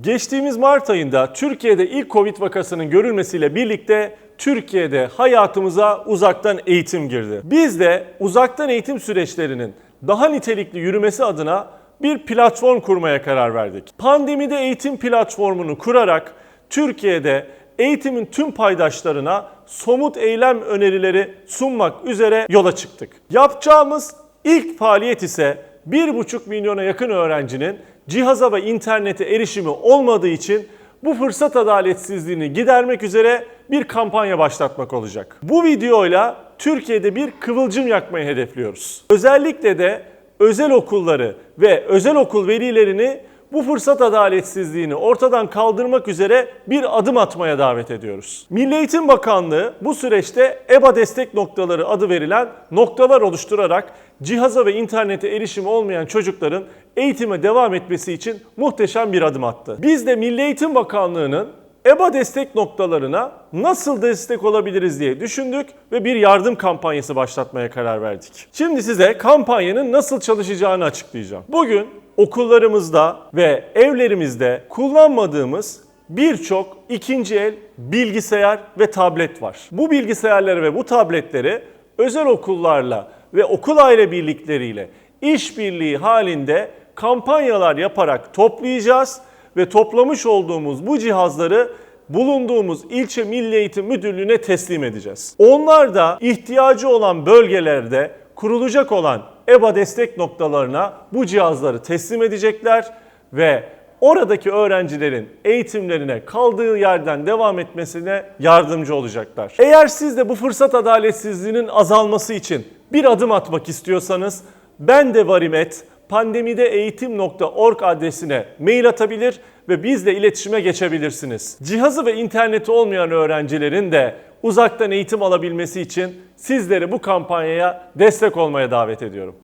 Geçtiğimiz Mart ayında Türkiye'de ilk Covid vakasının görülmesiyle birlikte Türkiye'de hayatımıza uzaktan eğitim girdi. Biz de uzaktan eğitim süreçlerinin daha nitelikli yürümesi adına bir platform kurmaya karar verdik. Pandemide eğitim platformunu kurarak Türkiye'de eğitimin tüm paydaşlarına somut eylem önerileri sunmak üzere yola çıktık. Yapacağımız ilk faaliyet ise 1,5 milyona yakın öğrencinin cihaza ve internete erişimi olmadığı için bu fırsat adaletsizliğini gidermek üzere bir kampanya başlatmak olacak. Bu videoyla Türkiye'de bir kıvılcım yakmayı hedefliyoruz. Özellikle de özel okulları ve özel okul velilerini bu fırsat adaletsizliğini ortadan kaldırmak üzere bir adım atmaya davet ediyoruz. Milli Eğitim Bakanlığı bu süreçte EBA destek noktaları adı verilen noktalar oluşturarak cihaza ve internete erişimi olmayan çocukların eğitime devam etmesi için muhteşem bir adım attı. Biz de Milli Eğitim Bakanlığı'nın EBA destek noktalarına nasıl destek olabiliriz diye düşündük ve bir yardım kampanyası başlatmaya karar verdik. Şimdi size kampanyanın nasıl çalışacağını açıklayacağım. Bugün okullarımızda ve evlerimizde kullanmadığımız birçok ikinci el bilgisayar ve tablet var. Bu bilgisayarları ve bu tabletleri özel okullarla ve okul aile birlikleriyle işbirliği halinde kampanyalar yaparak toplayacağız ve toplamış olduğumuz bu cihazları bulunduğumuz ilçe Milli Eğitim Müdürlüğü'ne teslim edeceğiz. Onlar da ihtiyacı olan bölgelerde kurulacak olan EBA destek noktalarına bu cihazları teslim edecekler ve oradaki öğrencilerin eğitimlerine kaldığı yerden devam etmesine yardımcı olacaklar. Eğer siz de bu fırsat adaletsizliğinin azalması için bir adım atmak istiyorsanız ben de varimet pandemideeğitim.org adresine mail atabilir ve bizle iletişime geçebilirsiniz. Cihazı ve interneti olmayan öğrencilerin de uzaktan eğitim alabilmesi için sizleri bu kampanyaya destek olmaya davet ediyorum.